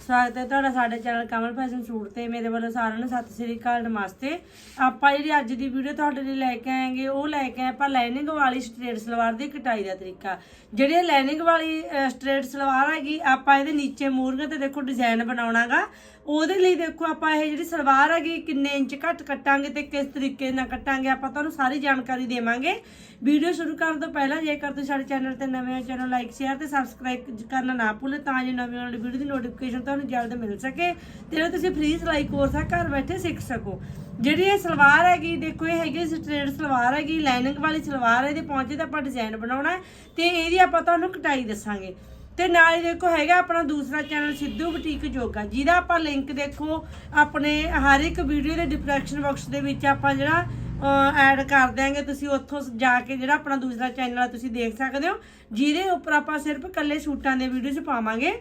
ਸਵਾਗਤ ਹੈ ਤੁਹਾਡਾ ਸਾਡੇ ਚੈਨਲ ਕਮਲ ਫੈਸ਼ਨ ਸੂਟ ਤੇ ਮੇਰੇ ਵੱਲੋਂ ਸਾਰਿਆਂ ਨੂੰ ਸਤਿ ਸ੍ਰੀ ਅਕਾਲ, ਨਮਸਤੇ। ਆਪਾਂ ਜਿਹੜੀ ਅੱਜ ਦੀ ਵੀਡੀਓ ਤੁਹਾਡੇ ਲਈ ਲੈ ਕੇ ਆਏਗੇ, ਉਹ ਲੈ ਕੇ ਆਏ ਆਪਾਂ ਲਾਈਨਿੰਗ ਵਾਲੀ ਸਟ੍ਰੇਟ ਸਲਵਾਰ ਦੀ ਕਟਾਈ ਦਾ ਤਰੀਕਾ। ਜਿਹੜੀ ਲਾਈਨਿੰਗ ਵਾਲੀ ਸਟ੍ਰੇਟ ਸਲਵਾਰ ਹੈਗੀ, ਆਪਾਂ ਇਹਦੇ ਨੀਚੇ ਮੂਰੀਆਂ ਤੇ ਦੇਖੋ ਡਿਜ਼ਾਈਨ ਬਣਾਉਣਾਗਾ। ਉਹਦੇ ਲਈ ਦੇਖੋ ਆਪਾਂ ਇਹ ਜਿਹੜੀ ਸਲਵਾਰ ਹੈਗੀ, ਕਿੰਨੇ ਇੰਚ ਘੱਟ ਕੱਟਾਂਗੇ ਤੇ ਕਿਸ ਤਰੀਕੇ ਨਾਲ ਕੱਟਾਂਗੇ, ਆਪਾਂ ਤੁਹਾਨੂੰ ਸਾਰੀ ਜਾਣਕਾਰੀ ਦੇਵਾਂਗੇ। ਵੀਡੀਓ ਸ਼ੁਰੂ ਕਰਨ ਤੋਂ ਪਹਿਲਾਂ ਜੇਕਰ ਤੁਸੀਂ ਸਾਡੇ ਚੈਨਲ ਤੇ ਨਵੇਂ ਹੋ, ਚੈਨਲ ਲਾਈਕ ਸ਼ੇਅਰ ਤੇ ਸਬਸਕ੍ਰਾਈਬ ਕਰਨਾ ਨਾ ਭੁੱਲੇ, ਤਾਂ ਜੋ ਨਵੀਂ ਆਉਣ ਵਾਲੀ ਵੀਡੀਓ ਦੀ ਨੋਟੀਫਿਕੇਸ਼ਨ ਤੁਹਾਨੂੰ ਜਲਦ ਮਿਲ ਸਕੇ ਤੇ ਜਿਹੜਾ ਤੁਸੀਂ ਫ੍ਰੀ ਸਿਲਾਈ ਕੋਰਸ ਆ, ਘਰ ਬੈਠੇ ਸਿੱਖ ਸਕੋ। ਜਿਹੜੀ ਇਹ ਸਲਵਾਰ ਹੈਗੀ, ਦੇਖੋ ਇਹ ਹੈਗੀ ਸਟ੍ਰੇਟ ਸਲਵਾਰ ਹੈਗੀ ਲਾਈਨਿੰਗ ਵਾਲੀ ਸਲਵਾਰ ਹੈ ਇਹਦੇ ਪਹੁੰਚੇ ਤਾਂ ਆਪਾਂ ਡਿਜ਼ਾਈਨ ਬਣਾਉਣਾ ਹੈ ਤੇ ਇਹਦੀ ਆਪਾਂ ਤੁਹਾਨੂੰ ਕਟਾਈ ਦੱਸਾਂਗੇ। ਤੇ ਨਾਲ ਹੀ ਦੇਖੋ ਹੈਗਾ ਆਪਣਾ ਦੂਸਰਾ ਚੈਨਲ ਸਿੱਧੂ ਬੁਟੀਕ ਜੋਗਾ ਜਿਹਦਾ ਆਪਾਂ ਲਿੰਕ ਦੇਖੋ ਆਪਣੇ ਹਰ ਇੱਕ ਵੀਡੀਓ ਦੇ ਡਿਸਕ੍ਰਿਪਸ਼ਨ ਬਾਕਸ ਦੇ ਵਿੱਚ ਆਪਾਂ ਜਿਹੜਾ ਐਡ ਕਰ ਦਿਆਂਗੇ। ਤੁਸੀਂ ਉੱਥੋਂ ਜਾ ਕੇ ਜਿਹੜਾ ਆਪਣਾ ਦੂਸਰਾ ਚੈਨਲ ਆ, ਤੁਸੀਂ ਦੇਖ ਸਕਦੇ ਹੋ। ਜਿਹਦੇ ਉੱਪਰ ਆਪਾਂ ਸਿਰਫ ਕੱਲੇ ਸੂਟਾਂ ਦੇ ਵੀਡੀਓਜ਼ ਪਾਵਾਂਗੇ।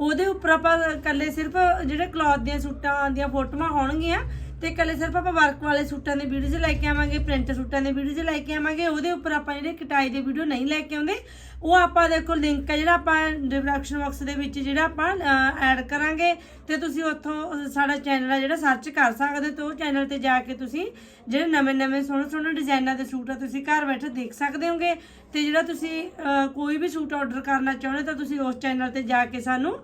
ਉਹਦੇ ਉੱਪਰ ਆਪਾਂ ਇਕੱਲੇ ਸਿਰਫ ਜਿਹੜੇ ਕਲੌਥ ਦੀਆਂ ਸੂਟਾਂ ਦੀਆਂ ਫੋਟੋਆਂ ਹੋਣਗੀਆਂ ਤੇ ਕੱਲੇ ਸਿਰਫ ਆਪਾਂ ਵਰਕ ਵਾਲੇ ਸੂਟਾਂ ਦੇ ਵੀਡੀਓਜ਼ ਲੈ ਕੇ ਆਵਾਂਗੇ ਪ੍ਰਿੰਟ ਸੂਟਾਂ ਦੇ ਵੀਡੀਓਜ਼ ਲੈ ਕੇ ਆਵਾਂਗੇ, ਉਹਦੇ ਉੱਪਰ ਆਪਾਂ ਜਿਹੜੇ ਕਟਾਈ ਦੇ ਵੀਡੀਓ ਨਹੀਂ ਲੈ ਕੇ ਆਉਂਦੇ, ਉਹ ਆਪਾਂ ਦੇਖੋ ਲਿੰਕ ਹੈ ਜਿਹੜਾ ਆਪਾਂ ਡਿਸਕ੍ਰਿਪਸ਼ਨ ਬਾਕਸ ਦੇ ਵਿੱਚ ਜਿਹੜਾ ਆਪਾਂ ਐਡ ਕਰਾਂਗੇ ਤੇ ਤੁਸੀਂ ਉੱਥੋਂ ਸਾਡਾ ਚੈਨਲ ਆ ਜਿਹੜਾ ਸਰਚ ਕਰ ਸਕਦੇ ਹੋ ਤੇ ਉਹ ਚੈਨਲ ਤੇ ਜਾ ਕੇ ਤੁਸੀਂ ਜਿਹੜੇ ਨਵੇਂ ਨਵੇਂ ਸੋਹਣੇ ਸੋਹਣੇ ਡਿਜ਼ਾਈਨਾਂ ਦੇ ਸੂਟ ਆ ਤੁਸੀਂ ਘਰ ਬੈਠੇ ਦੇਖ ਸਕਦੇ ਹੋਗੇ ਤੇ ਜਿਹੜਾ ਤੁਸੀਂ ਕੋਈ ਵੀ ਸੂਟ ਆਰਡਰ ਕਰਨਾ ਚਾਹੁੰਦੇ ਤਾਂ ਤੁਸੀਂ ਉਸ ਚੈਨਲ ਤੇ ਜਾ ਕੇ ਸਾਨੂੰ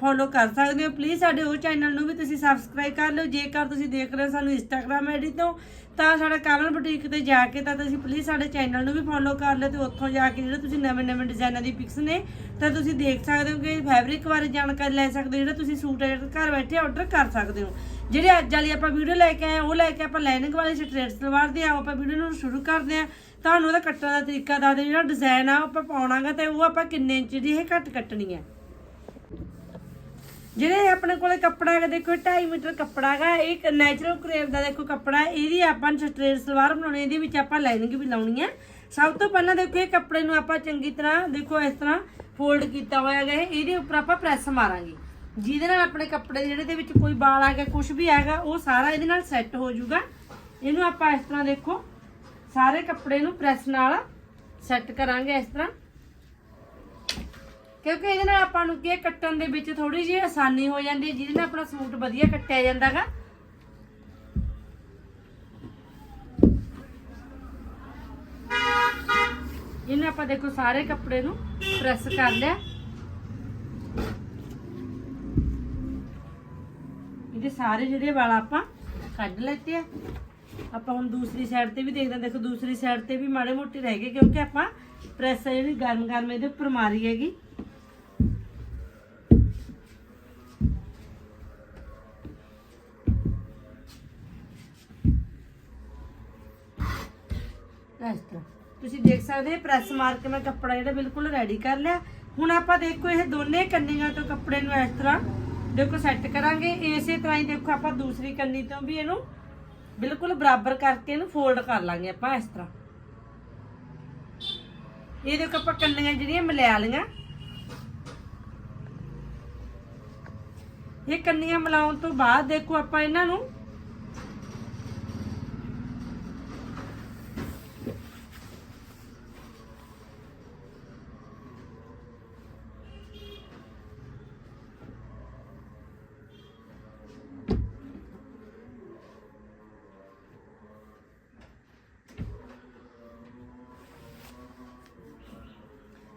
ਫੋਲੋ ਕਰ ਸਕਦੇ ਹੋ। ਪਲੀਜ਼ ਸਾਡੇ ਉਹ ਚੈਨਲ ਨੂੰ ਵੀ ਤੁਸੀਂ ਸਬਸਕ੍ਰਾਈਬ ਕਰ ਲਿਓ। ਜੇਕਰ ਤੁਸੀਂ ਦੇਖ ਰਹੇ ਹੋ ਸਾਨੂੰ ਇੰਸਟਾਗ੍ਰam ਆਈਡੀ ਤੋਂ, ਤਾਂ ਸਾਡਾ ਕਮਲ ਬੁਟੀਕ ਤੇ ਜਾ ਕੇ ਤਾਂ ਤੁਸੀਂ ਪਲੀਜ਼ ਸਾਡੇ ਚੈਨਲ ਨੂੰ ਵੀ ਫੋਲੋ ਕਰ ਲਿਓ ਤੇ ਉੱਥੋਂ ਜਾ ਕੇ ਜਿਹੜੇ ਤੁਸੀਂ ਨਵੇਂ ਨਵੇਂ ਡਿਜ਼ਾਈਨਾਂ ਦੀ ਪਿਕਸ ਨੇ, ਤਾਂ ਤੁਸੀਂ ਦੇਖ ਸਕਦੇ ਹੋ ਕਿ ਫੈਬਰਿਕ ਬਾਰੇ ਜਾਣਕਾਰੀ ਲੈ ਸਕਦੇ ਹੋ, ਜਿਹੜਾ ਤੁਸੀਂ ਸੂਟ ਘਰ ਬੈਠੇ ਆਰਡਰ ਕਰ ਸਕਦੇ ਹੋ। ਜਿਹੜੇ ਅੱਜ ਵਾਲੀ ਆਪਾਂ ਵੀਡੀਓ ਲੈ ਕੇ ਆਏ ਉਹ ਲੈ ਕੇ ਆਪਾਂ ਲਾਈਨਿੰਗ ਵਾਲੀ ਸਟ੍ਰੇਟ ਸਲਵਾਰ ਦੀ ਆਓ, ਆਪਾਂ ਵੀਡੀਓ ਨੂੰ ਸ਼ੁਰੂ ਕਰਦੇ ਹਾਂ। ਤੁਹਾਨੂੰ ਉਹਦਾ ਕੱਟਣ ਦਾ ਤਰੀਕਾ ਦੱਸ ਦੱਸਦੇ ਜਿਹੜਾ ਡਿਜ਼ਾਈਨ ਆ, ਉਹ ਆਪਾਂ ਪਾਉਣਾਗਾ ਤੇ ਉਹ ਆਪਾਂ ਕਿੰਨੇ ਇੰਚ ਦੀ ਇਹ ਕੱਟ ਕੱਟਣੀ ਹੈ। ਜਿਹੜੇ ਆਪਣੇ ਕੋਲੇ ਕੱਪੜਾ ਹੈਗਾ, ਦੇਖੋ 2.5 ਮੀਟਰ ਕੱਪੜਾ ਹੈਗਾ, ਇਹ ਇੱਕ ਨੈਚੁਰਲ ਕਰੇਵ ਦਾ ਦੇਖੋ ਕੱਪੜਾ, ਇਹਦੀ ਆਪਾਂ ਸਟ੍ਰੇਟ ਸਲਵਾਰ ਬਣਾਉਣੀ ਇਹਦੇ ਵਿੱਚ ਆਪਾਂ ਲਾਈਨਿੰਗ ਵੀ ਲਾਉਣੀ ਹੈ। ਸਭ ਤੋਂ ਪਹਿਲਾਂ ਦੇਖੋ, ਇਹ ਕੱਪੜੇ ਨੂੰ ਆਪਾਂ ਚੰਗੀ ਤਰ੍ਹਾਂ ਦੇਖੋ, ਇਸ ਤਰ੍ਹਾਂ ਫੋਲਡ ਕੀਤਾ ਹੋਇਆ ਹੈਗਾ ਇਹਦੇ ਉੱਪਰ ਆਪਾਂ ਪ੍ਰੈਸ ਮਾਰਾਂਗੇ। ਜਿਹਦੇ ਨਾਲ ਆਪਣੇ ਕੱਪੜੇ ਜਿਹੜੇ ਦੇ ਵਿੱਚ ਕੋਈ ਵਾਲ ਆ ਗਿਆ ਕੁਝ ਵੀ ਹੈਗਾ, ਉਹ ਸਾਰਾ ਇਹਦੇ ਨਾਲ ਸੈੱਟ ਹੋ ਜਾਊਗਾ। ਇਹਨੂੰ ਆਪਾਂ ਇਸ ਤਰ੍ਹਾਂ ਦੇਖੋ, ਸਾਰੇ ਕੱਪੜੇ ਨੂੰ ਪ੍ਰੈਸ ਨਾਲ ਸੈੱਟ ਕਰਾਂਗੇ ਇਸ ਤਰ੍ਹਾਂ। ਕਿਉਂਕਿ ਇਹਦੇ ਨਾਲ ਆਪਾਂ ਨੂੰ ਕੀ ਕੱਟਣ ਦੇ ਵਿੱਚ ਥੋੜੀ ਜਿਹੀ ਆਸਾਨੀ ਹੋ ਜਾਂਦੀ ਹੈ, ਜਿਹਦੇ ਨਾਲ ਆਪਣਾ ਸੂਟ ਵਧੀਆ ਕੱਟਿਆ ਜਾਂਦਾਗਾ। ਇਹਨੂੰ ਆਪਾਂ ਦੇਖੋ ਸਾਰੇ ਕੱਪੜੇ ਨੂੰ ਪ੍ਰੈਸ ਕਰ ਲਿਆ। ਇਹਦੇ ਸਾਰੇ ਜਿਹੜੇ ਵਾਲ ਆਪਾਂ ਕੱਢ ਲੈਤੇ ਆ। ਆਪਾਂ ਹੁਣ ਦੂਸਰੀ ਸਾਈਡ ਤੇ ਵੀ ਦੇਖਦੇ ਹਾਂ। ਦੇਖੋ ਦੂਸਰੀ ਸਾਈਡ ਤੇ ਵੀ ਮਾੜੇ ਮੋਟੇ ਰਹਿ ਗਏ, ਕਿਉਂਕਿ ਆਪਾਂ ਪ੍ਰੈਸ ਜਿਹੜੀ ਗਰਮ ਗਰਮ ਇਹਦੇ ਉੱਪਰ ਮਾਰੀ ਹੈਗੀ। ਇਸ ਤਰ੍ਹਾਂ ਤੁਸੀਂ ਦੇਖ ਸਕਦੇ ਪ੍ਰੈਸ ਮਾਰ ਕੇ ਮੈਂ ਕੱਪੜਾ ਜਿਹੜਾ ਬਿਲਕੁਲ ਰੈਡੀ ਕਰ ਲਿਆ। ਹੁਣ ਆਪਾਂ ਦੇਖੋ, ਇਹ ਦੋਨੇ ਕੰਨੀਆਂ ਤੋਂ ਕੱਪੜੇ ਨੂੰ ਇਸ ਤਰ੍ਹਾਂ ਦੇਖੋ ਸੈੱਟ ਕਰਾਂਗੇ। ਇਸੇ ਤਰ੍ਹਾਂ ਹੀ ਦੇਖੋ, ਆਪਾਂ ਦੂਸਰੀ ਕੰਨੀ ਤੋਂ ਵੀ ਇਹਨੂੰ ਬਿਲਕੁਲ ਬਰਾਬਰ ਕਰਕੇ ਇਹਨੂੰ ਫੋਲਡ ਕਰ ਲਾਂਗੇ ਆਪਾਂ ਇਸ ਤਰ੍ਹਾਂ। ਇਹ ਦੇਖੋ, ਆਪਾਂ ਕੰਨੀਆਂ ਜਿਹੜੀਆਂ ਮਿਲਾ ਲਈਆਂ ਇਹ ਕੰਨੀਆਂ ਮਿਲਾਉਣ ਤੋਂ ਬਾਅਦ ਦੇਖੋ, ਆਪਾਂ ਇਹਨਾਂ ਨੂੰ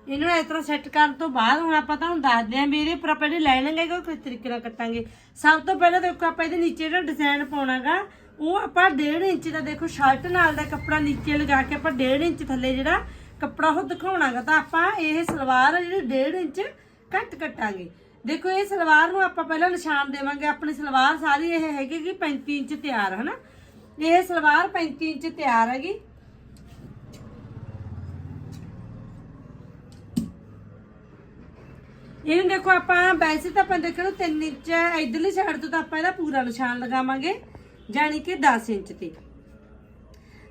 ਇਹਨੂੰ ਇਸ ਤਰ੍ਹਾਂ ਸੈੱਟ ਕਰਨ ਤੋਂ ਬਾਅਦ ਹੁਣ ਆਪਾਂ ਤੁਹਾਨੂੰ ਦੱਸਦੇ ਆਂ ਵੀ ਇਹਦੇ ਉੱਪਰ ਆਪਾਂ ਜਿਹੜੀ ਲਾਈਨਿੰਗ ਹੈਗਾ ਉਹ ਕਿਸ ਤਰੀਕੇ ਨਾਲ ਕੱਟਾਂਗੇ। ਸਭ ਤੋਂ ਪਹਿਲਾਂ ਦੇਖੋ ਆਪਾਂ ਇਹਦੇ ਨੀਚੇ ਜਿਹੜਾ ਡਿਜ਼ਾਈਨ ਪਾਉਣਾਗਾ, ਉਹ ਆਪਾਂ 1.5 ਇੰਚ ਦਾ ਦੇਖੋ ਸ਼ਰਟ ਨਾਲ ਦਾ ਕੱਪੜਾ ਨੀਚੇ ਲਗਾ ਕੇ ਆਪਾਂ 1.5 ਇੰਚ ਥੱਲੇ ਜਿਹੜਾ ਕੱਪੜਾ ਉਹ ਦਿਖਾਉਣਾਗਾ। ਤਾਂ ਆਪਾਂ ਇਹ ਸਲਵਾਰ ਜਿਹੜੀ 1.5 ਇੰਚ ਘੱਟ ਕੱਟਾਂਗੇ। ਦੇਖੋ ਇਹ ਸਲਵਾਰ ਨੂੰ ਆਪਾਂ ਪਹਿਲਾਂ ਨਿਸ਼ਾਨ ਦੇਵਾਂਗੇ। ਆਪਣੀ ਸਲਵਾਰ ਸਾਰੀ ਇਹ ਹੈਗੀ ਕਿ 35 ਇੰਚ ਤਿਆਰ ਹੈ ਨਾ ਇਹ ਸਲਵਾਰ 35 ਇੰਚ ਤਿਆਰ ਹੈਗੀ। ਇਹਨੂੰ ਦੇਖੋ ਆਪਾਂ ਵੈਸੇ ਤਾਂ ਆਪਾਂ ਦੇਖੋ 3 ਇੰਚ ਇਧਰਲੀ ਸਾਈਡ ਤੋਂ ਤਾਂ ਆਪਾਂ ਇਹਦਾ ਪੂਰਾ ਨਿਸ਼ਾਨ ਲਗਾਵਾਂਗੇ ਜਾਨੀ ਕਿ 10 ਇੰਚ ਤੇ।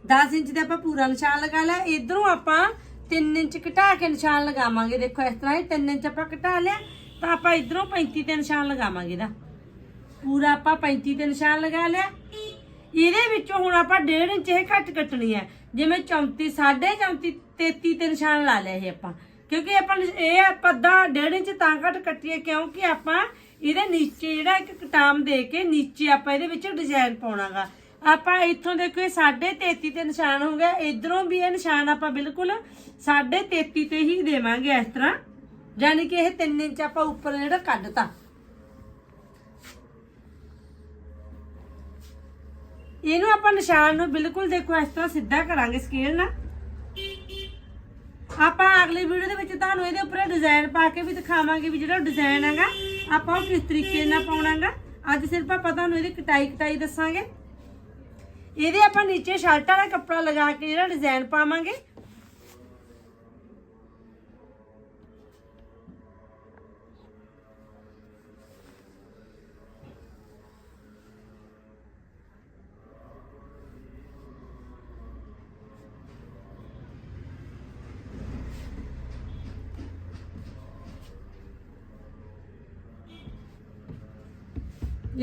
10 ਇੰਚ ਤੇ ਆਪਾਂ ਪੂਰਾ ਨਿਸ਼ਾਨ ਲਗਾ ਲਿਆ, ਇਧਰੋਂ ਆਪਾਂ 3 ਇੰਚ ਘਟਾ ਕੇ ਨਿਸ਼ਾਨ ਲਗਾਵਾਂਗੇ। ਦੇਖੋ ਇਸ ਤਰ੍ਹਾਂ ਹੀ 3 ਇੰਚ ਆਪਾਂ ਘਟਾ ਲਿਆ, ਤਾਂ ਆਪਾਂ ਇਧਰੋਂ 35 ਤੇ ਨਿਸ਼ਾਨ ਲਗਾਵਾਂਗੇ ਇਹਦਾ। ਪੂਰਾ ਆਪਾਂ 35 ਤੇ ਨਿਸ਼ਾਨ ਲਗਾ ਲਿਆ। ਇਹਦੇ ਵਿੱਚੋਂ ਹੁਣ ਆਪਾਂ 1.5 ਇੰਚ ਇਹ ਘੱਟ ਕੱਟਣੀ ਹੈ। ਜਿਵੇਂ 34 34.5 33 ਤੇ ਨਿਸ਼ਾਨ ਲਾ ਲਿਆ ਇਹ ਆਪਾਂ। ਕਿਉਂਕਿ ਆਪਾਂ ਇਹ ਆਪਾਂ ਡੇਢ ਇੰਚ ਤਾਂ ਘੱਟ ਕੱਟੀਏ, ਕਿਉਂਕਿ ਆਪਾਂ ਇਹਦੇ ਨੀਚੇ ਜਿਹੜਾ ਇੱਕ ਕਟਾਮ ਦੇ ਕੇ ਨੀਚੇ ਆਪਾਂ ਇਹਦੇ ਵਿੱਚ ਡਿਜ਼ਾਈਨ ਪਾਉਣਾਗਾ। ਆਪਾਂ ਇੱਥੋਂ ਦੇਖੋ ਇਹ 33.5 ਤੇ ਨਿਸ਼ਾਨ ਹੋ ਗਿਆ। ਇਧਰੋਂ ਵੀ ਇਹ ਨਿਸ਼ਾਨ ਆਪਾਂ ਬਿਲਕੁਲ 33.5 ਤੇ ਹੀ ਦੇਵਾਂਗੇ ਇਸ ਤਰ੍ਹਾਂ। ਯਾਨੀ ਕਿ ਇਹ 3 ਇੰਚ ਆਪਾਂ ਉੱਪਰ ਜਿਹੜਾ ਕੱਢਤਾ। ਇਹਨੂੰ ਆਪਾਂ ਨਿਸ਼ਾਨ ਨੂੰ ਬਿਲਕੁਲ ਦੇਖੋ ਇਸ ਤਰ੍ਹਾਂ ਸਿੱਧਾ ਕਰਾਂਗੇ ਸਕੇਲ ਨਾਲ। ਆਪਾਂ ਅਗਲੀ ਵੀਡੀਓ ਦੇ ਵਿੱਚ ਤੁਹਾਨੂੰ ਇਹਦੇ ਉੱਪਰ ਡਿਜ਼ਾਈਨ ਪਾ ਕੇ ਵੀ ਦਿਖਾਵਾਂਗੇ ਵੀ ਜਿਹੜਾ ਡਿਜ਼ਾਈਨ ਹੈਗਾ, ਆਪਾਂ ਉਹ ਕਿਸ ਤਰੀਕੇ ਨਾਲ ਪਾਉਣਾਗਾ। ਅੱਜ ਸਿਰਫ ਆਪਾਂ ਤੁਹਾਨੂੰ ਇਹਦੀ ਕਟਾਈ ਕਟਾਈ ਦੱਸਾਂਗੇ। ਇਹਦੇ ਆਪਾਂ ਨੀਚੇ ਸ਼ਰਟ ਵਾਲਾ ਕੱਪੜਾ ਲਗਾ ਕੇ ਜਿਹੜਾ ਡਿਜ਼ਾਈਨ ਪਾਵਾਂਗੇ।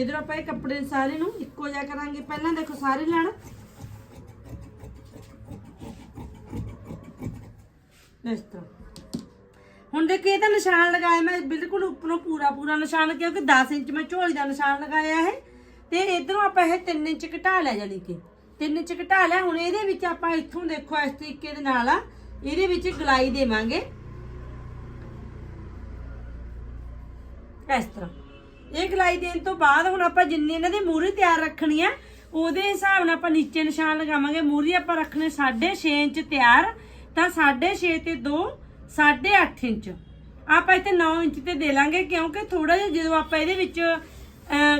ਜਦੋਂ ਆਪਾਂ ਇਹ ਕੱਪੜੇ ਸਾਰੇ ਨੂੰ ਇੱਕੋ ਜਿਹਾ ਕਰਾਂਗੇ। ਪਹਿਲਾਂ ਦੇਖੋ ਸਾਰੇ ਲੈਣਾ। ਇਸ ਤਰ੍ਹਾਂ। ਹੁਣ ਦੇਖੋ, ਇਹ ਤਾਂ ਨਿਸ਼ਾਨ ਲਗਾਇਆ। ਮੈਂ ਬਿਲਕੁਲ ਉੱਪਰੋਂ ਪੂਰਾ ਪੂਰਾ ਨਿਸ਼ਾਨ ਕਿਉਂਕਿ 10 ਇੰਚ ਮੈਂ ਝੋਲੀ ਦਾ ਨਿਸ਼ਾਨ ਲਗਾਇਆ ਹੈ। ਤੇ ਇਧਰੋਂ ਆਪਾਂ ਇਹ 3 ਇੰਚ ਘਟਾ ਲਿਆ ਜਾਨੀ ਕਿ 3 ਇੰਚ ਘਟਾ ਲਿਆ। ਹੁਣ ਇਹਦੇ ਵਿੱਚ ਆਪਾਂ ਇੱਥੋਂ ਦੇਖੋ, ਇਸ ਤਰੀਕੇ ਦੇ ਨਾਲ ਆ, ਇਹਦੇ ਵਿੱਚ ਗਲਾਈ ਦੇਵਾਂਗੇ। ਇਸ ਤਰ੍ਹਾਂ। ਇਹ ਗਲਾਈ ਦੇਣ ਤੋਂ ਬਾਅਦ ਹੁਣ ਆਪਾਂ ਜਿੰਨੀ ਇਹਨਾਂ ਦੀ ਮੂਰੀ ਤਿਆਰ ਰੱਖਣੀ ਆ, ਉਹਦੇ ਹਿਸਾਬ ਨਾਲ ਆਪਾਂ ਨੀਚੇ ਨਿਸ਼ਾਨ ਲਗਾਵਾਂਗੇ। ਮੂਰੀ ਆਪਾਂ ਰੱਖਣੇ 6.5 ਇੰਚ ਤਿਆਰ, ਤਾਂ 6.5 ਤੇ 2 8.5 ਇੰਚ। ਆਪਾਂ ਇੱਥੇ 9 ਇੰਚ ਤੇ ਦੇ ਲਾਂਗੇ, ਕਿਉਂਕਿ ਥੋੜਾ ਜਿਹਾ ਜਦੋਂ ਆਪਾਂ ਇਹਦੇ ਵਿੱਚ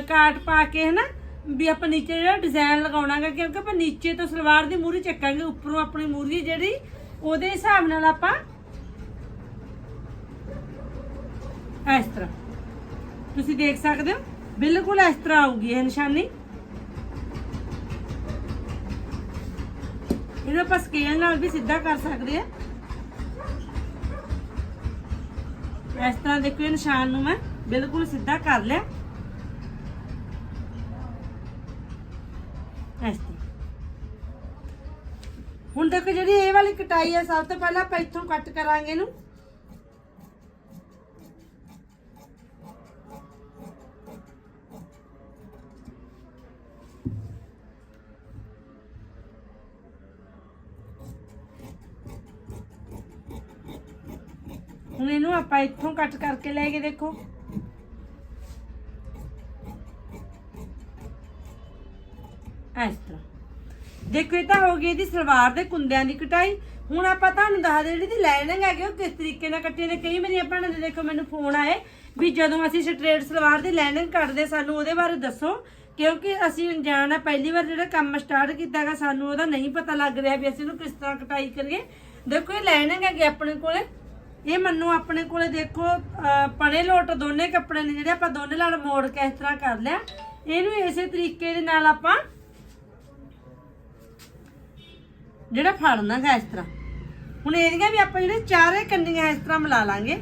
ਕਾਟ ਪਾ ਕੇ ਹਨਾ, ਵੀ ਆਪਾਂ ਨੀਚੇ ਜਿਹੜਾ ਡਿਜ਼ਾਈਨ ਲਗਾਉਣਾਗਾ, ਕਿਉਂਕਿ ਆਪਾਂ ਨੀਚੇ ਤੋਂ ਸਲਵਾਰ ਦੀ ਮੂਰੀ ਚੱਕਾਂਗੇ, ਉੱਪਰੋਂ ਆਪਣੀ ਮੂਰੀ ਜਿਹੜੀ, ਉਹਦੇ ਹਿਸਾਬ ਨਾਲ ਆਪਾਂ ਇਸ ਤਰ੍ਹਾਂ ਤੁਸੀਂ ਦੇਖ ਸਕਦੇ ਹੋ, ਬਿਲਕੁਲ ਇਸ ਤਰ੍ਹਾਂ ਆਊਗੀ ਇਹ ਨਿਸ਼ਾਨੀ। ਇਹਨੂੰ ਆਪਾਂ ਸਕੇਲ ਨਾਲ ਵੀ ਸਿੱਧਾ ਕਰ ਸਕਦੇ ਆ ਇਸ ਤਰ੍ਹਾਂ ਦੇਖੋ ਇਹ ਨਿਸ਼ਾਨ ਨੂੰ ਮੈਂ ਬਿਲਕੁਲ ਸਿੱਧਾ ਕਰ ਲਿਆ। ਇਸ ਤਰ੍ਹਾਂ। ਹੁਣ ਦੇਖੋ ਜਿਹੜੀ ਇਹ ਵਾਲੀ ਕਟਾਈ ਹੈ, ਸਭ ਤੋਂ ਪਹਿਲਾਂ ਆਪਾਂ ਇੱਥੋਂ ਕੱਟ ਕਰਾਂਗੇ ਇਹਨੂੰ। ਹੁਣ ਇਹਨੂੰ ਆਪਾਂ ਇੱਥੋਂ ਕੱਟ ਕਰਕੇ ਲੈ ਕੇ ਦੇਖੋ। ਇਸ ਤਰ੍ਹਾਂ। ਦੇਖੋ, ਇਹ ਤਾਂ ਹੋ ਗਈ ਇਹਦੀ ਸਲਵਾਰ ਦੇ ਕੁੰਦਿਆਂ ਦੀ ਕਟਾਈ। ਹੁਣ ਆਪਾਂ ਤੁਹਾਨੂੰ ਦੱਸ ਦੇ ਜਿਹੜੀ ਦੀ ਲਾਈਨਿੰਗ ਹੈਗੀ ਉਹ ਕਿਸ ਤਰੀਕੇ ਨਾਲ ਕੱਟੀ ਨੇ ਕਈ ਮੇਰੀਆਂ ਭੈਣਾਂ ਦੇ ਦੇਖੋ, ਮੈਨੂੰ ਫੋਨ ਆਏ ਵੀ ਜਦੋਂ ਅਸੀਂ ਸਟ੍ਰੇਟ ਸਲਵਾਰ ਦੀ ਲਾਈਨਿੰਗ ਕੱਟਦੇ ਸਾਨੂੰ ਉਹਦੇ ਬਾਰੇ ਦੱਸੋ। ਕਿਉਂਕਿ ਅਸੀਂ ਅਣਜਾਣ ਆ, ਪਹਿਲੀ ਵਾਰ ਜਿਹੜਾ ਕੰਮ ਸਟਾਰਟ ਕੀਤਾਗਾ ਸਾਨੂੰ ਉਹਦਾ ਨਹੀਂ ਪਤਾ ਲੱਗ ਰਿਹਾ ਵੀ ਅਸੀਂ ਉਹਨੂੰ ਕਿਸ ਤਰ੍ਹਾਂ ਕਟਾਈ ਕਰੀਏ। ਦੇਖੋ, ਇਹ ਲਾਈਨਿੰਗ ਹੈਗੀ ਆਪਣੇ ਕੋਲੇ। ਇਹ ਮੰਨੋ ਆਪਣੇ ਕੋਲੇ ਦੇਖੋ ਅਹ, ਪਣੇ ਲੋਟ ਦੋਨੇ ਕੱਪੜੇ ਨੇ ਜਿਹੜੇ ਆਪਾਂ ਦੋਨੇ ਨਾਲ ਮੋੜ ਕੇ ਇਸ ਤਰ੍ਹਾਂ ਕਰ ਲਿਆ। ਇਹਨੂੰ ਇਸੇ ਤਰੀਕੇ ਦੇ ਨਾਲ ਆਪਾਂ ਜਿਹੜਾ ਫੜਨਾ ਹੈ ਇਸ ਤਰ੍ਹਾਂ। ਹੁਣ ਇਹਦੀਆਂ ਵੀ ਆਪਾਂ ਜਿਹੜੇ ਚਾਰੇ ਕੰਨੀਆਂ ਇਸ ਤਰ੍ਹਾਂ ਮਿਲਾ ਲਾਂਗੇ।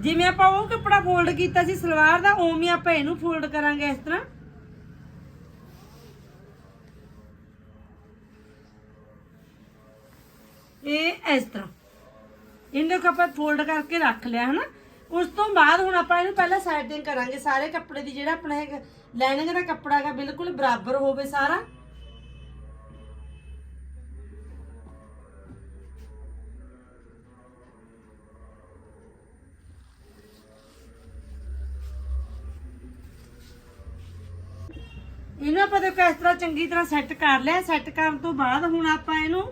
ਜਿਵੇਂ ਆਪਾਂ ਉਹ ਕੱਪੜਾ ਫੋਲਡ ਕੀਤਾ ਸੀ ਸਲਵਾਰ ਦਾ ਉਵੇਂ ਆਪਾਂ ਇਹਨੂੰ ਫੋਲਡ ਕਰਾਂਗੇ ਇਸ ਤਰ੍ਹਾਂ। ਇਹ ਇਸ ਤਰ੍ਹਾਂ। ਇਹਨੂੰ ਆਪਾਂ ਫੋਲਡ ਕਰਕੇ ਰੱਖ ਲਿਆ, ਹਨਾ? ਉਸ ਤੋਂ ਬਾਅਦ ਹੁਣ ਆਪਾਂ ਇਹਨੂੰ ਪਹਿਲਾਂ ਸਾਈਡਿੰਗ ਕਰਾਂਗੇ। ਸਾਰੇ ਕੱਪੜੇ ਦੀ ਜਿਹੜਾ ਆਪਣਾ ਇਹ ਲਾਈਨਿੰਗ ਦਾ ਕੱਪੜਾ ਹੈਗਾ, ਬਿਲਕੁਲ ਬਰਾਬਰ ਹੋਵੇ ਸਾਰਾ। ਇਹਨੂੰ ਆਪਾਂ ਦੇਖੋ ਇਸ ਤਰ੍ਹਾਂ ਚੰਗੀ ਤਰ੍ਹਾਂ ਸੈੱਟ ਕਰ ਲਿਆ। ਸੈੱਟ ਕਰਨ ਤੋਂ ਬਾਅਦ ਹੁਣ ਆਪਾਂ ਇਹਨੂੰ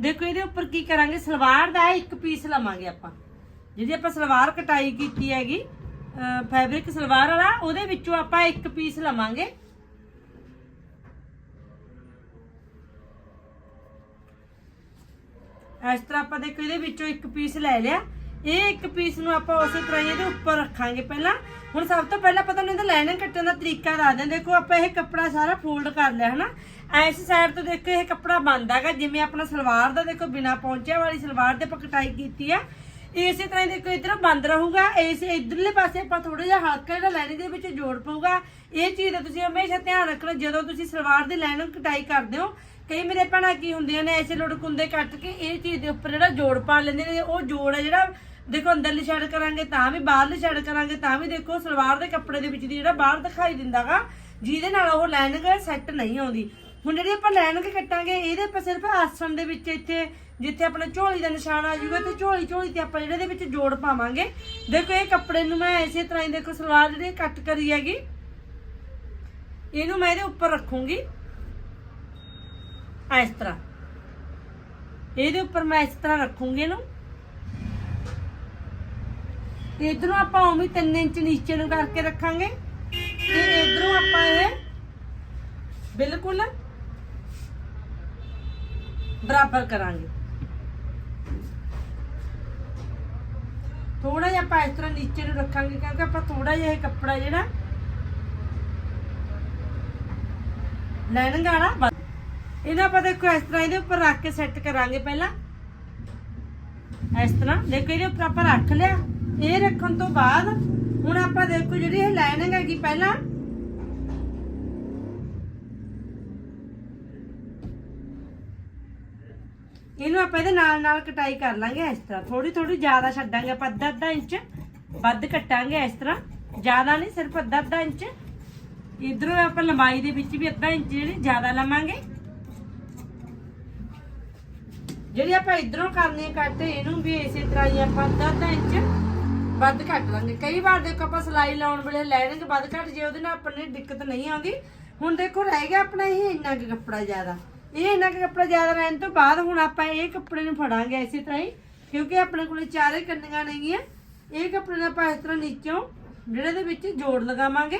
ਦੇਖੋ ਇਹਦੇ ਉੱਪਰ ਕੀ ਕਰਾਂਗੇ, ਸਲਵਾਰ ਦਾ ਇੱਕ ਪੀਸ ਲਵਾਂਗੇ ਆਪਾਂ। ਜਿਹਦੀ ਆਪਾਂ ਸਲਵਾਰ ਕਟਾਈ ਕੀਤੀ ਹੈਗੀ ਫੈਬਰਿਕ ਸਲਵਾਰ ਵਾਲਾ, ਉਹਦੇ ਵਿੱਚੋਂ ਆਪਾਂ ਇੱਕ ਪੀਸ ਲਵਾਂਗੇ। ਇਸ ਤਰ੍ਹਾਂ ਆਪਾਂ ਦੇਖੋ ਇਹਦੇ ਵਿੱਚੋਂ ਇੱਕ ਪੀਸ ਲੈ ਲਿਆ। ਇਹ ਇੱਕ ਪੀਸ ਨੂੰ ਆਪਾਂ ਉਸੇ ਤਰ੍ਹਾਂ ਹੀ ਇਹਦੇ ਉੱਪਰ ਰੱਖਾਂਗੇ ਪਹਿਲਾਂ। ਹੁਣ ਸਭ ਤੋਂ ਪਹਿਲਾਂ ਪਤਾ ਨਹੀਂ ਇਹਦਾ ਲਾਈਨਿੰਗ ਕੱਟਣ ਦਾ ਤਰੀਕਾ ਦੱਸ ਦਿਆਂ ਦੇਖੋ, ਆਪਾਂ ਇਹ ਕੱਪੜਾ ਸਾਰਾ ਫੋਲਡ ਕਰ ਲਿਆ, ਹਨਾ? ਇਸ ਸਾਈਡ ਤੋਂ ਦੇਖੋ, ਇਹ ਕੱਪੜਾ ਬੰਦ ਹੈਗਾ। ਜਿਵੇਂ ਆਪਣਾ ਸਲਵਾਰ ਦਾ ਦੇਖੋ, ਬਿਨਾ ਪਹੁੰਚਿਆ ਵਾਲੀ ਸਲਵਾਰ ਤੇ ਆਪਾਂ ਕਟਾਈ ਕੀਤੀ ਆ। ਇਸੇ ਤਰ੍ਹਾਂ ਹੀ ਦੇਖੋ, ਇਧਰ ਬੰਦ ਰਹੂਗਾ। ਇਸ ਇਧਰਲੇ ਪਾਸੇ ਆਪਾਂ ਥੋੜਾ ਜਿਹਾ ਹਲਕਾ ਜਿਹੜਾ ਲਾਈਨਿੰਗ ਦੇ ਵਿੱਚ ਜੋੜ ਪਊਗਾ। ਇਹ ਚੀਜ਼ ਦਾ ਤੁਸੀਂ ਹਮੇਸ਼ਾ ਧਿਆਨ ਰੱਖਣਾ, ਜਦੋਂ ਤੁਸੀਂ ਸਲਵਾਰ ਦੀ ਲਾਈਨਿੰਗ ਕਟਾਈ ਕਰਦੇ ਹੋ, ਕਈ ਮੇਰੇ ਭੈਣਾਂ ਕੀ ਹੁੰਦੀਆਂ ਨੇ, ਐਸੇ ਲੋੜ ਕੁੰਦੇ ਕੱਟ ਕੇ ਇਹ ਚੀਜ਼ ਦੇ ਉੱਪਰ ਜਿਹੜਾ ਜੋੜ ਪਾ ਲੈਂਦੇ ਨੇ, ਉਹ ਜੋੜ ਹੈ ਜਿਹੜਾ ਦੇਖੋ ਅੰਦਰਲੀ ਸਾਈਡ ਕਰਾਂਗੇ ਤਾਂ ਵੀ ਬਾਹਰਲੀ ਸਾਈਡ ਕਰਾਂਗੇ ਤਾਂ ਵੀ ਦੇਖੋ, ਸਲਵਾਰ ਦੇ ਕੱਪੜੇ ਦੇ ਵਿੱਚ ਦੀ ਜਿਹੜਾ ਬਾਹਰ ਦਿਖਾਈ ਦਿੰਦਾਗਾ, ਜਿਹਦੇ ਨਾਲ ਉਹ ਲਾਈਨਿੰਗ ਸੈੱਟ ਨਹੀਂ ਆਉਂਦੀ। ਹੁਣ ਜਿਹੜੀ ਆਪਾਂ ਲਾਈਨਿੰਗ ਕੱਟਾਂਗੇ, ਇਹਦੇ ਆਪਾਂ ਸਿਰਫ ਆਸਣ ਦੇ ਵਿੱਚ ਇੱਥੇ, ਜਿੱਥੇ ਆਪਣਾ ਝੋਲੀ ਦਾ ਨਿਸ਼ਾਨ ਆ ਜਾਊਗਾ ਤੇ ਝੋਲੀ ਝੋਲੀ ਤੇ ਆਪਾਂ ਜਿਹੜੇ ਦੇ ਵਿੱਚ ਜੋੜ ਪਾਵਾਂਗੇ। ਦੇਖੋ, ਇਹ ਕੱਪੜੇ ਨੂੰ ਮੈਂ ਇਸੇ ਤਰ੍ਹਾਂ ਹੀ ਦੇਖੋ, ਸਲਵਾਰ ਜਿਹੜੀ ਕੱਟ ਕਰੀ ਹੈਗੀ, ਇਹਨੂੰ ਮੈਂ ਇਹਦੇ ਉੱਪਰ ਰੱਖੂੰਗੀ। ਇਸ ਤਰ੍ਹਾਂ। ਇਹਦੇ ਉੱਪਰ ਮੈਂ ਇਸ ਤਰ੍ਹਾਂ ਰੱਖੂੰਗੀ ਇਹਨੂੰ। ਤੇ ਇਧਰੋਂ ਆਪਾਂ ਉਵੇਂ 3 ਇੰਚ ਨੀਚੇ ਨੂੰ ਕਰਕੇ ਰੱਖਾਂਗੇ। ਤੇ ਇਧਰੋਂ ਆਪਾਂ ਇਹ ਬਿਲਕੁਲ ਬਰਾਬਰ ਕਰਾਂਗੇ। ਥੋੜਾ ਜਿਹਾ ਆਪਾਂ ਇਸ ਤਰ੍ਹਾਂ ਨੀਚੇ ਨੂੰ ਰੱਖਾਂਗੇ ਕਿਉਂਕਿ ਆਪਾਂ ਥੋੜਾ ਜਿਹਾ ਇਹ ਕੱਪੜਾ ਜਿਹੜਾ ਲਾਈਨਿੰਗ ਵਾਲਾ ਵਾ- ਆਪਾਂ ਦੇਖੋ ਇਸ ਤਰ੍ਹਾਂ ਇਹਦੇ ਉੱਪਰ ਰੱਖ ਕੇ ਸੈੱਟ ਕਰਾਂਗੇ ਪਹਿਲਾਂ। ਇਸ ਤਰ੍ਹਾਂ ਦੇਖੋ ਇਹਦੇ ਉੱਪਰ ਆਪਾਂ ਰੱਖ ਲਿਆ। ਇਹ ਰੱਖਣ ਤੋਂ ਬਾਅਦ ਹੁਣ ਆਪਾਂ ਦੇਖੋ ਜਿਹੜੀ ਇਹ ਲਾਈਨਿੰਗ ਹੈਗੀ ਪਹਿਲਾਂ। ਇਹਨੂੰ ਆਪਾਂ ਇਹਦੇ ਨਾਲ ਨਾਲ ਕਟਾਈ ਕਰ ਲਾਂਗੇ ਇਸ ਤਰ੍ਹਾਂ। ਥੋੜੀ ਥੋੜੀ ਜ਼ਿਆਦਾ ਛੱਡਾਂਗੇ ਆਪਾਂ ਅੱਧਾ ਅੱਧਾ ਇੰਚ। ਵੱਧ ਕੱਟਾਂਗੇ ਇਸ ਤਰ੍ਹਾਂ। ਜ਼ਿਆਦਾ ਨਹੀਂ, ਸਿਰਫ ਅੱਧਾ ਅੱਧਾ ਇੰਚ। ਇਧਰੋਂ ਆਪਾਂ ਲੰਬਾਈ ਦੇ ਵਿੱਚ ਵੀ ਅੱਧਾ ਇੰਚ ਜਿਹੜੀ ਜ਼ਿਆਦਾ ਲਵਾਂਗੇ। ਜਿਹੜੀ ਆਪਾਂ ਇਧਰੋਂ ਕਰਨੀ ਕੱਟ, ਇਹਨੂੰ ਵੀ ਇਸੇ ਤਰ੍ਹਾਂ ਹੀ ਆਪਾਂ ਅੱਧਾ ਅੱਧਾ ਇੰਚ ਵੱਧ ਘੱਟ ਲਾਂਗੇ। ਕਈ ਵਾਰ ਦੇਖੋ ਆਪਾਂ ਸਲਾਈ ਲਾਉਣ ਵੇਲੇ ਲੈ ਲਾਈਨਿੰਗ ਵੱਧ ਘੱਟ, ਜੇ ਉਹਦੇ ਨਾਲ ਆਪਾਂ ਨੂੰ ਦਿੱਕਤ ਨਹੀਂ ਆਉਂਦੀ, ਹੁਣ ਦੇਖੋ ਰਹਿ ਗਿਆ ਆਪਣਾ ਇਹ ਇੰਨਾ ਕੁ ਕੱਪੜਾ ਜ਼ਿਆਦਾ। ਇਹ ਇੰਨਾ ਕੁ ਕੱਪੜਾ ਜ਼ਿਆਦਾ ਰਹਿਣ ਤੋਂ ਬਾਅਦ ਹੁਣ ਆਪਾਂ ਇਹ ਕੱਪੜੇ ਨੂੰ ਫੜਾਂਗੇ ਇਸੇ ਤਰ੍ਹਾਂ ਹੀ, ਕਿਉਂਕਿ ਆਪਣੇ ਕੋਲੇ ਚਾਰੇ ਕੰਨੀਆਂ ਨੇਗੀਆਂ। ਇਹ ਕੱਪੜੇ ਨੂੰ ਆਪਾਂ ਇਸ ਤਰ੍ਹਾਂ ਨੀਚੋਂ ਜਿਹੜੇ ਦੇ ਵਿੱਚ ਜੋੜ ਲਗਾਵਾਂਗੇ।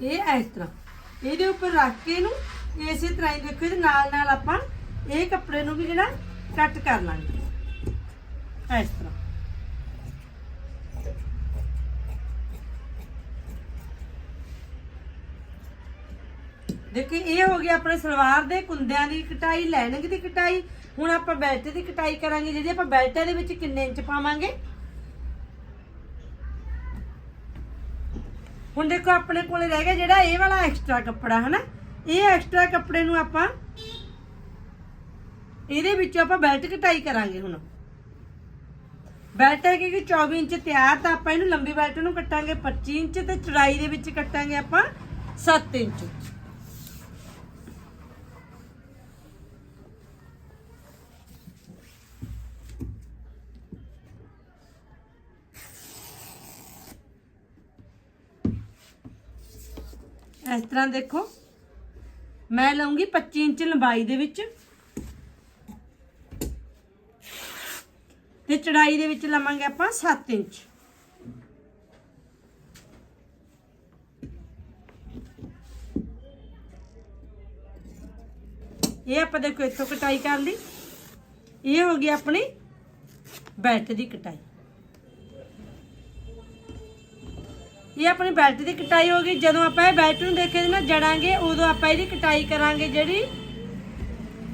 ਇਹ ਇਸ ਤਰ੍ਹਾਂ। ਇਹਦੇ ਉੱਪਰ ਰੱਖ ਕੇ ਇਹਨੂੰ ਇਸੇ ਤਰ੍ਹਾਂ ਹੀ ਦੇਖੋ, ਇਹਦੇ ਨਾਲ ਨਾਲ ਆਪਾਂ ਇਹ ਕੱਪੜੇ ਨੂੰ ਵੀ ਜਿਹੜਾ ਕੱਟ ਕਰ ਲਾਂਗੇ। ਇਸ ਤਰ੍ਹਾਂ ਦੇਖੋ, ਇਹ ਹੋ ਗਿਆ ਆਪਣੇ ਸਲਵਾਰ ਦੇ ਕੁੰਦਿਆਂ ਦੀ ਕਟਾਈ ਲਾਈਨਿੰਗ ਦੀ ਕਟਾਈ। ਹੁਣ ਆਪਾਂ ਬੈਲਟ ਦੀ ਕਟਾਈ ਕਰਾਂਗੇ ਜਿਹੜੀ ਆਪਾਂ ਬੈਲਟ ਦੇ ਵਿੱਚ ਕਿੰਨੇ ਇੰਚ ਪਾਵਾਂਗੇ। ਹੁਣ ਦੇਖੋ, ਆਪਣੇ ਕੋਲੇ ਰਹਿ ਗਿਆ ਜਿਹੜਾ ਇਹ ਵਾਲਾ ਐਕਸਟਰਾ ਕੱਪੜਾ, ਹਨਾ? ਇਹ ਐਕਸਟਰਾ ਕੱਪੜੇ ਨੂੰ ਆਪਾਂ, ਇਹਦੇ ਵਿੱਚੋਂ ਆਪਾਂ ਬੈਲਟ ਕਟਾਈ ਕਰਾਂਗੇ ਹੁਣ। ਬੈਲਟ ਹੈ ਕਿ 24 ਇੰਚ ਤਿਆਰ ਤਾਂ ਆਪਾਂ ਇਹਨੂੰ ਲੰਬੀ ਬੈਲਟ ਨੂੰ ਕੱਟਾਂਗੇ 25 ਇੰਚ ਤੇ ਚੜਾਈ ਦੇ ਵਿੱਚ ਕੱਟਾਂਗੇ ਆਪਾਂ 7 ਇੰਚ। ਇਸ ਤਰ੍ਹਾਂ ਦੇਖੋ, ਮੈਂ ਲਵਾਂਗੀ 25 ਇੰਚ ਲੰਬਾਈ ਦੇ ਵਿੱਚ। ਚੜਾਈ ਦੇ ਵਿੱਚ ਲਵਾਂਗੇ ਆਪਾਂ 7 ਇੰਚ। ਇਹ ਆਪਾਂ ਦੇਖੋ ਇੱਥੋਂ ਕਟਾਈ ਕਰ ਲਈ। ਇਹ ਹੋ ਗਈ ਆਪਣੀ ਬੈਲਟ ਦੀ ਕਟਾਈ। ਇਹ ਆਪਣੀ ਬੈਲਟ ਦੀ ਕਟਾਈ ਹੋ ਗਈ। ਜਦੋਂ ਆਪਾਂ ਇਹ ਬੈਲਟ ਨੂੰ ਦੇਖੇ ਨਾ ਜੜਾਂਗੇ, ਉਦੋਂ ਆਪਾਂ ਇਹਦੀ ਕਟਾਈ ਕਰਾਂਗੇ ਜਿਹੜੀ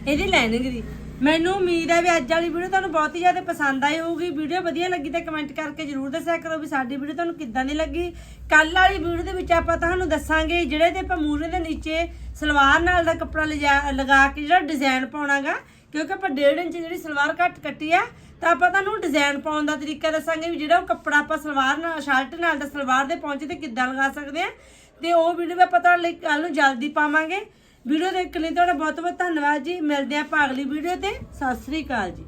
ਇਹਦੀ ਲਾਈਨਿੰਗ ਦੀ। ਮੈਨੂੰ ਉਮੀਦ ਹੈ ਵੀ ਅੱਜ ਵਾਲੀ ਵੀਡੀਓ ਤੁਹਾਨੂੰ ਬਹੁਤ ਹੀ ਜ਼ਿਆਦਾ ਪਸੰਦ ਆਈ ਹੋਊਗੀ। ਵੀਡੀਓ ਵਧੀਆ ਲੱਗੀ ਤਾਂ ਕਮੈਂਟ ਕਰਕੇ ਜਰੂਰ ਦੱਸਿਆ ਕਰੋ ਵੀ ਸਾਡੀ ਵੀਡੀਓ ਤੁਹਾਨੂੰ ਕਿੱਦਾਂ ਦੀ ਲੱਗੀ। ਕੱਲ ਵਾਲੀ ਵੀਡੀਓ ਦੇ ਵਿੱਚ ਆਪਾਂ ਤੁਹਾਨੂੰ ਦੱਸਾਂਗੇ ਜਿਹੜੇ ਤੇ ਆਪਾਂ ਮੂਰੇ ਦੇ ਨੀਚੇ ਸਲਵਾਰ ਨਾਲ ਦਾ ਕੱਪੜਾ ਲਿਜਾ- ਲਗਾ ਕੇ ਜਿਹੜਾ ਡਿਜ਼ਾਈਨ ਪਾਉਣਾਗਾ, ਕਿਉਂਕਿ ਆਪਾਂ 1.5 ਇੰਚ ਜਿਹੜੀ ਸਲਵਾਰ ਕੱਟ ਕੱਟੀ ਆ, ਤਾਂ ਆਪਾਂ ਤੁਹਾਨੂੰ ਡਿਜ਼ਾਈਨ ਪਾਉਣ ਦਾ ਤਰੀਕਾ ਦੱਸਾਂਗੇ ਵੀ ਜਿਹੜਾ ਉਹ ਕੱਪੜਾ ਆਪਾਂ ਸਲਵਾਰ ਨਾਲ ਸ਼ਰਟ ਨਾਲ ਦਾ ਸਲਵਾਰ ਦੇ ਪਹੁੰਚੇ ਤੇ ਕਿੱਦਾਂ ਲਗਾ ਸਕਦੇ ਆ। ਤੇ ਉਹ ਵੀਡੀਓ ਆਪਾਂ ਪਤਾ ਲਈ ਕੱਲ ਨੂੰ ਜਲਦੀ ਪਾਵਾਂਗੇ। ਵੀਡੀਓ ਦੇਖਣ ਲਈ ਤੁਹਾਡਾ ਬਹੁਤ ਬਹੁਤ ਧੰਨਵਾਦ ਜੀ। ਮਿਲਦੇ ਆਪਾਂ ਅਗਲੀ ਵੀਡੀਓ ਤੇ। ਸਤਿ ਸ੍ਰੀ ਅਕਾਲ ਜੀ।